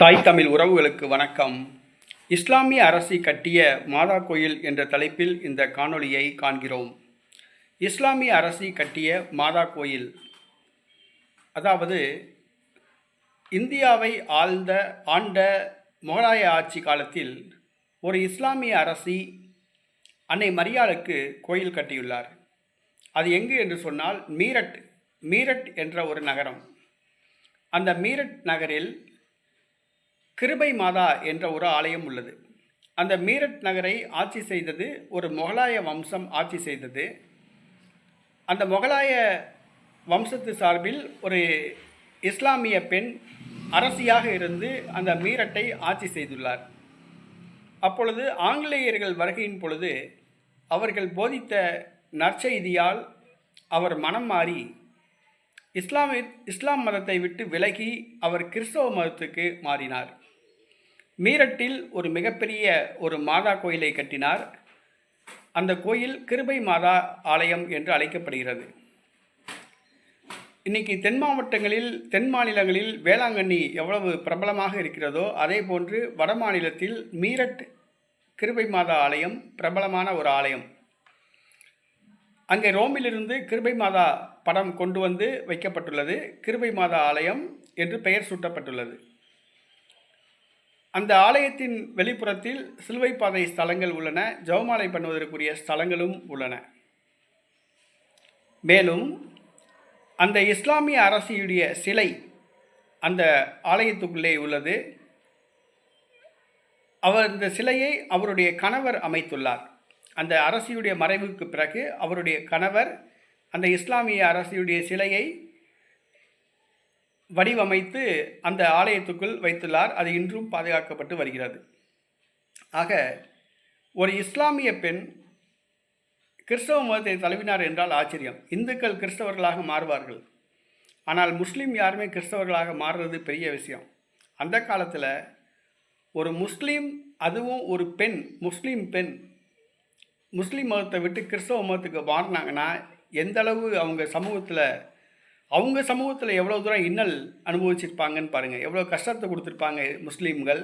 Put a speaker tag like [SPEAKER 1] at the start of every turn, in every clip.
[SPEAKER 1] தாய் தமிழ் உறவுகளுக்கு வணக்கம். இஸ்லாமிய அரசி கட்டிய மாதா கோயில் என்ற தலைப்பில் இந்த காணொளியை காண்கிறோம். இஸ்லாமிய அரசி கட்டிய மாதா கோயில். அதாவது இந்தியாவை ஆழ்ந்த ஆண்ட முகலாய ஆட்சி காலத்தில் ஒரு இஸ்லாமிய அரசி அன்னை மரியாளுக்கு கோயில் கட்டியுள்ளார். அது எங்கு என்று சொன்னால் மீரட் மீரட் என்ற ஒரு நகரம். அந்த மீரட் நகரில் கிருபை மாதா என்ற ஒரு ஆலயம் உள்ளது. அந்த மீரட் நகரை ஆட்சி செய்தது ஒரு முகலாய வம்சம் ஆட்சி செய்தது. அந்த முகலாய வம்சத்து சார்பில் ஒரு இஸ்லாமிய பெண் அரசியாக இருந்து அந்த மீரட்டை ஆட்சி செய்துள்ளார். அப்பொழுது ஆங்கிலேயர்கள் வருகையின் பொழுது அவர்கள் போதித்த நற்செய்தியால் அவர் மனம் மாறி இஸ்லாமிய இஸ்லாம் மதத்தை விட்டு விலகி அவர் கிறிஸ்தவ மதத்துக்கு மாறினார். மீரட்டில் ஒரு மிகப்பெரிய ஒரு மாதா கோயிலை கட்டினார். அந்த கோயில் கிருபை மாதா ஆலயம் என்று அழைக்கப்படுகிறது. இன்னைக்கு தென் மாவட்டங்களில் தென் மாநிலங்களில் வேளாங்கண்ணி எவ்வளவு பிரபலமாக இருக்கிறதோ அதே போன்று வட மாநிலத்தில் மீரட் கிருபை மாதா ஆலயம் பிரபலமான ஒரு ஆலயம். அங்கே ரோமிலிருந்து கிருபை மாதா படம் கொண்டு வந்து வைக்கப்பட்டுள்ளது. கிருபை மாதா ஆலயம் என்று பெயர் சூட்டப்பட்டுள்ளது. அந்த ஆலயத்தின் வெளிப்புறத்தில் சிலுவை பாதை ஸ்தலங்கள் உள்ளன. ஜவுமாலை பண்ணுவதற்குரிய ஸ்தலங்களும் உள்ளன. மேலும் அந்த இஸ்லாமிய அரசியுடைய சிலை அந்த ஆலயத்துக்குள்ளே உள்ளது. அவர் இந்த சிலையை அவருடைய கணவர் அமைத்துள்ளார். அந்த அரசியுடைய மறைவுக்கு பிறகு அவருடைய கணவர் அந்த இஸ்லாமிய அரசியுடைய சிலையை வடிவமைத்து அந்த ஆலயத்துக்குள் வைத்துள்ளார். அது இன்றும் பாதுகாக்கப்பட்டு வருகிறது. ஆக ஒரு இஸ்லாமிய பெண் கிறிஸ்தவ மதத்தை தழுவினார் என்றால் ஆச்சரியம். இந்துக்கள் கிறிஸ்தவர்களாக மாறுவார்கள். ஆனால் முஸ்லீம் யாருமே கிறிஸ்தவர்களாக மாறுறது பெரிய விஷயம். அந்த காலத்தில் ஒரு முஸ்லீம் அதுவும் ஒரு பெண் முஸ்லீம் பெண் முஸ்லீம் மதத்தை விட்டு கிறிஸ்தவ மதத்துக்கு மாறினாங்கன்னா எந்தளவு அவங்க சமூகத்தில் அவங்க சமூகத்தில் எவ்வளோ தூரம் இன்னல் அனுபவிச்சிருப்பாங்கன்னு பாருங்கள் எவ்வளோ கஷ்டத்தை கொடுத்துருப்பாங்க முஸ்லீம்கள்.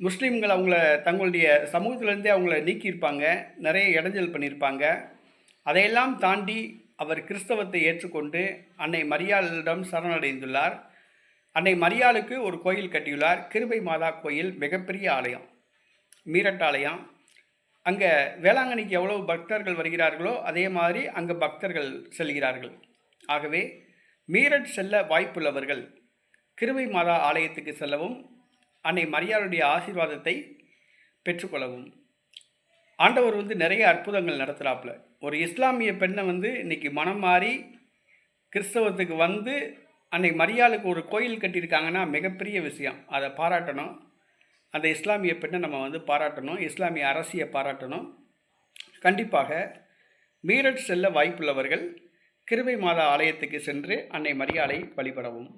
[SPEAKER 1] முஸ்லீம்கள் அவங்கள தங்களுடைய சமூகத்திலேருந்தே அவங்கள நீக்கியிருப்பாங்க நிறைய இடைஞ்சல் பண்ணியிருப்பாங்க. அதையெல்லாம் தாண்டி அவர் கிறிஸ்தவத்தை ஏற்றுக்கொண்டு அன்னை மரியாளிடம் சரணடைந்துள்ளார். அன்னை மரியாளுக்கு ஒரு கோயில் கட்டியுள்ளார். கிருபை மாதா கோயில் மிகப்பெரிய ஆலயம் மீரட் ஆலயம். அங்கே வேளாங்கண்ணிக்கு எவ்வளோ பக்தர்கள் வருகிறார்களோ அதே மாதிரி அங்கே பக்தர்கள் செல்கிறார்கள். ஆகவே மீரட் செல்ல வாய்ப்புள்ளவர்கள் கிருவை மாதா ஆலயத்துக்கு செல்லவும் அன்னை மரியாளுடைய ஆசீர்வாதத்தை பெற்றுக்கொள்ளவும். ஆண்டவர் வந்து நிறைய அற்புதங்கள் நடத்துகிறாப்புல ஒரு இஸ்லாமிய பெண்ணை வந்து இன்னைக்கு மனம் மாறி கிறிஸ்தவத்துக்கு வந்து அன்னை மரியாளுக்கு ஒரு கோயில் கட்டியிருக்காங்கன்னா மிகப்பெரிய விஷயம். அதை பாராட்டணும். அந்த இஸ்லாமிய பெண்ணை நம்ம வந்து பாராட்டணும். இஸ்லாமிய அரசியை பாராட்டணும். கண்டிப்பாக மீரட் செல்ல வாய்ப்புள்ளவர்கள் கிருபை மாதா ஆலயத்துக்கு சென்று அன்னை மரியாளை வழிபடவும்.